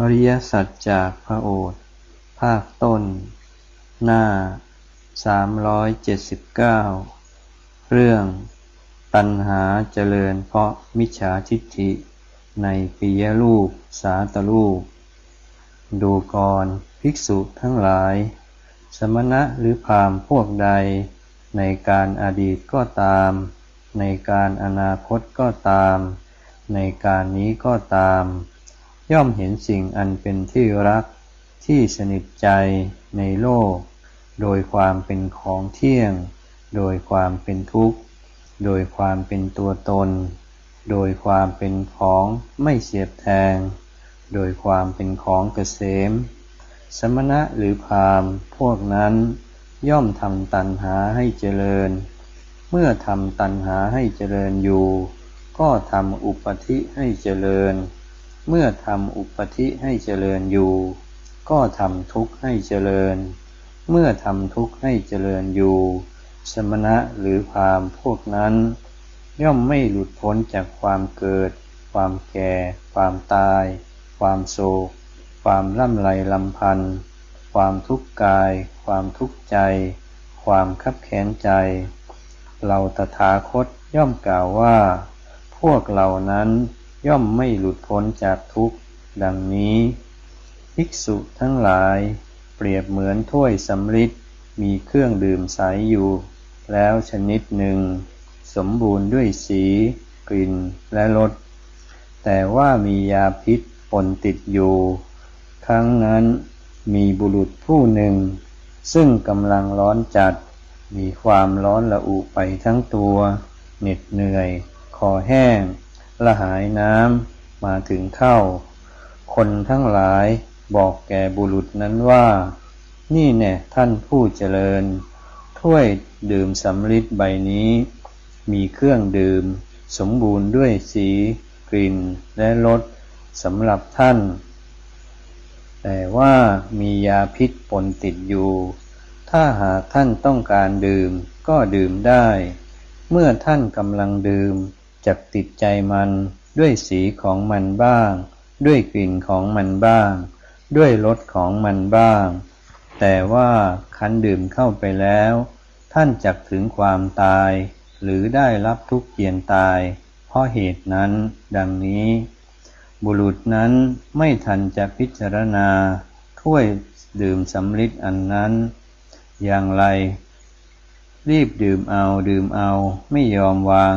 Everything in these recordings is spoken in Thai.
อริยสัจจากพระโอษฐ์ภาคต้น หน้า 379 เรื่อง ตัณหาเจริญเพราะมิจฉาทิฏฐิ ในปิยรูป สาตรูป ดูกรภิกษุทั้งหลาย สมณะหรือพามพวกใด ในการอดีตก็ตาม ในการอนาคตก็ตาม ในการนี้ก็ตาม ย่อมเห็นสิ่งอันเป็นที่รักที่สนิทใจในโลก โดยความเป็นของเที่ยง โดยความเป็นทุกข์ โดยความเป็นตัวตน โดยความเป็นของไม่เสียบแทง โดยความเป็นของเกษม สมณะหรือพามพวกนั้นย่อมทำตัณหาให้เจริญ เมื่อทำตัณหาให้เจริญอยู่ ก็ทำอุปธิให้เจริญ เมื่อทำอุปธิให้เจริญอยู่ ก็ทำทุกข์ให้เจริญ เมื่อทำทุกข์ให้เจริญอยู่ สมณะหรือพามพวกนั้น ย่อมไม่หลุดพ้นจากความเกิด ความแก่ ความตาย ความโศก ความล่ำไรลำพันธ์ความทุกข์กาย ความทุกข์ใจ ความคับแค้นใจ เราตถาคตย่อมกล่าวว่า พวกเหล่านั้น ย่อมไม่หลุดพ้นจากทุกข์ ดังนี้ ภิกษุทั้งหลาย เปรียบเหมือนถ้วยสำริดมีเครื่องดื่มใสยอยู่ แล้วชนิดหนึ่ง สมบูรณ์ด้วยสี กลิ่นและรสแต่ว่ามียาพิษปนติดอยู่ ครั้งนั้นมีบุรุษผู้หนึ่ง ซึ่งกำลังร้อนจัด มีความร้อนละอุไปทั้งตัว เหน็ดเหนื่อย คอแห้ง ละหายน้ำมาถึงเข้า คนทั้งหลายบอกแก่บุรุษนั้นว่า นี่แน่ท่านผู้เจริญ ถ้วยดื่มสำริดใบนี้ มีเครื่องดื่ม สมบูรณ์ด้วยสี กลิ่นและรสสำหรับท่าน แต่ว่ามียาพิษปนติดอยู่ ถ้าหากท่านต้องการดื่มก็ดื่มได้ เมื่อท่านกำลังดื่ม จักติดใจมันด้วยสีของมันบ้าง ด้วยกลิ่นของมันบ้าง ด้วยรสของมันบ้าง แต่ว่าคันดื่มเข้าไปแล้ว ท่านจักถึงความตาย หรือได้รับทุกข์เกียนตาย เพราะเหตุนั้น ดังนี้ บุรุษนั้นไม่ทันจะพิจารณาถ้วยดื่มสำลิดอันนั้น อย่างไร รีบดื่มเอาดื่มเอาไม่ยอมวาง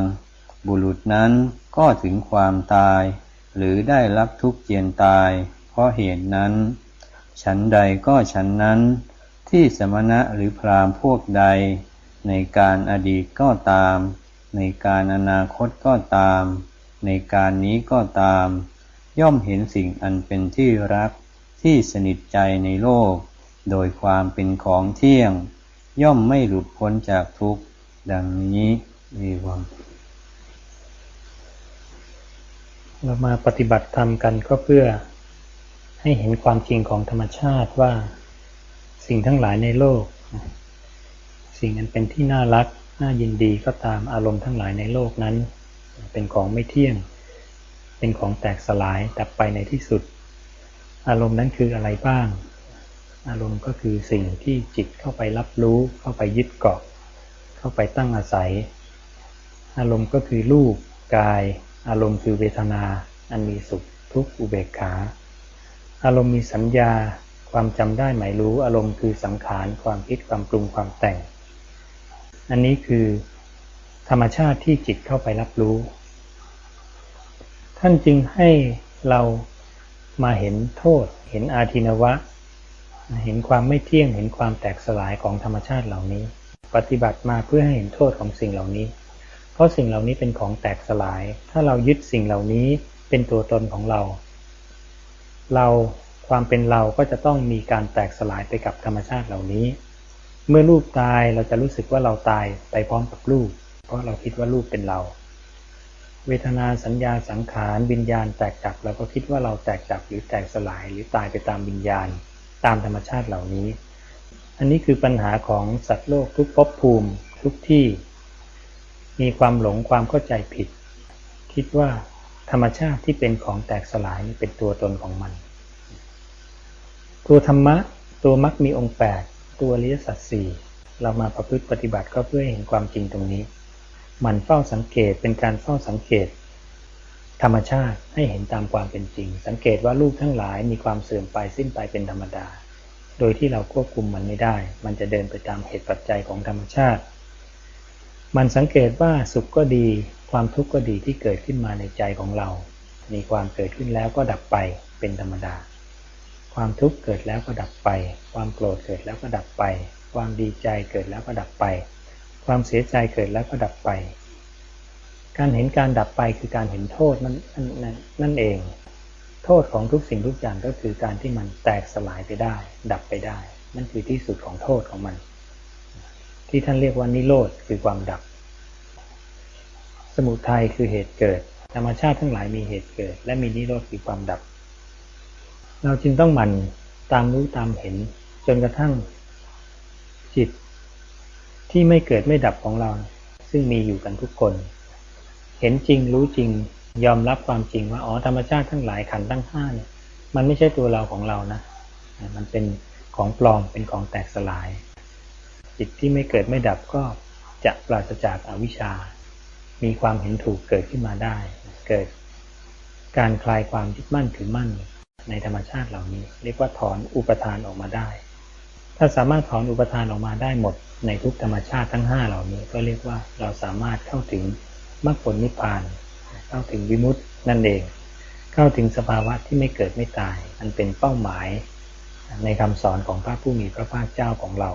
บุรุษนั้นก็ถึงความตาย หรือได้รับทุกข์เจียนตาย เพราะเหตุนั้น ฉันใดก็ฉันนั้น ที่สมณะหรือพรามพวกใด ในการอดีตก็ตาม ในการอนาคตก็ตาม ในการนี้ก็ตาม ย่อมเห็นสิ่งอันเป็นที่รักที่สนิทใจในโลก โดยความเป็นของเที่ยง ย่อมไม่หลุดพ้นจากทุกข์ดังนี้มีความ เรามาปฏิบัติธรรมกันก็เพื่อให้เห็นความจริงของธรรมชาติว่าสิ่งทั้งหลายในโลก สิ่งนั้นเป็นที่น่ารัก น่ายินดีก็ตามอารมณ์ทั้งหลายในโลกนั้น เป็นของไม่เที่ยง เป็นของแตกสลายดับไปในที่สุด อารมณ์นั้นคืออะไรบ้าง อารมณ์ก็คือสิ่งที่จิตเข้าไปรับรู้ เข้าไปยึดเกาะ เข้าไปตั้งอาศัย อารมณ์ก็คือรูปกาย อารมณ์คือเวทนา อันมีสุขทุกอุเบกขา อารมณ์มีสัญญา ความจำได้หมายรู้ อารมณ์คือสังขาร ความคิด ความปรุง ความแต่ง อันนี้คือธรรมชาติที่จิตเข้าไปรับรู้ ท่านจึงให้เรามาเห็นโทษ เห็นอาทินวะ เห็นความไม่เที่ยง เห็นความแตกสลายของธรรมชาติเหล่านี้ ปฏิบัติมาเพื่อให้เห็นโทษของสิ่งเหล่านี้ เพราะสิ่งเหล่านี้เป็นของแตกสลาย ถ้าเรายึดสิ่งเหล่านี้เป็นตัวตนของเรา เราความเป็นเราก็จะต้องมีการแตกสลายไปกับธรรมชาติเหล่านี้ เมื่อรูปตายเราจะรู้สึกว่าเราตายไปพร้อมกับรูป เพราะเราคิดว่ารูปเป็นเรา เวทนาสัญญาสังขารวิญญาณแตกจับเราก็คิดว่าเราแตกจับหรือแตกสลายหรือตายไปตามวิญญาณ ตามธรรมชาติเหล่านี้ อันนี้คือปัญหาของสัตว์โลกทุกภพภูมิทุกที่ มีความหลงความเข้าใจผิด คิดว่าธรรมชาติที่เป็นของแตกสลายเป็นตัวตนของมัน ตัวธรรมะตัวมรรคมีองค์แปดตัวริยสัจสี่เรามาประพฤติปฏิบัติก็เพื่อเห็นความจริงตรงนี้ มันเฝ้าสังเกตเป็นการเฝ้าสังเกต ธรรมชาติให้เห็นตามความเป็นจริง สังเกตว่ารูปทั้งหลายมีความเสื่อมไปสิ้นไปเป็นธรรมดา โดยที่เราควบคุมมันไม่ได้ มันจะเดินไปตามเหตุปัจจัยของธรรมชาติ มันสังเกตว่าสุขก็ดี ความทุกข์ก็ดีที่เกิดขึ้นมาในใจของเรา มีความเกิดขึ้นแล้วก็ดับไปเป็นธรรมดา ความทุกข์เกิดแล้วก็ดับไป ความโกรธเกิดแล้วก็ดับไป ความดีใจเกิดแล้วก็ดับไป ความเสียใจเกิดแล้วก็ดับไป การเห็นการดับไปคือการเห็นโทษนั่นนั่นนั่นเอง โทษของทุกสิ่งทุกอย่างก็คือการที่มันแตกสลายไปได้ ดับไปได้ นั่นคือที่สุดของโทษของมัน ที่ท่านเรียกว่านิโรธคือความดับ สมุทัยคือเหตุเกิด ธรรมชาติทั้งหลายมีเหตุเกิด และมีนิโรธคือความดับ เราจึงต้องหมั่นตามรู้ตามเห็น จนกระทั่งจิต ที่ไม่เกิดไม่ดับของเรา ซึ่งมีอยู่กันทุกคน เห็นจริงรู้จริงยอมรับความจริงว่าอ๋อธรรมชาติทั้งหลายขันธ์ทั้งห้าเนี่ยมันไม่ใช่ตัวเราของเรานะ มันเป็นของปลอมเป็นของแตกสลาย จิตที่ไม่เกิดไม่ดับก็จะปราศจากอาวิชชา มีความเห็นถูกเกิดขึ้นมาได้ เกิดการคลายความยึดมั่นถือมั่นในธรรมชาติเหล่านี้ เรียกว่าถอนอุปทานออกมาได้ ถ้าสามารถถอนอุปทานออกมาได้หมดในทุกธรรมชาติทั้งห้าเหล่านี้ ก็เรียกว่าเราสามารถเข้าถึงมรรคผลนิพพาน เข้าถึงวิมุตตินั่นเอง เข้าถึงสภาวะที่ไม่เกิดไม่ตาย อันเป็นเป้าหมายในคำสอนของพระผู้มีพระภาคเจ้าของเรา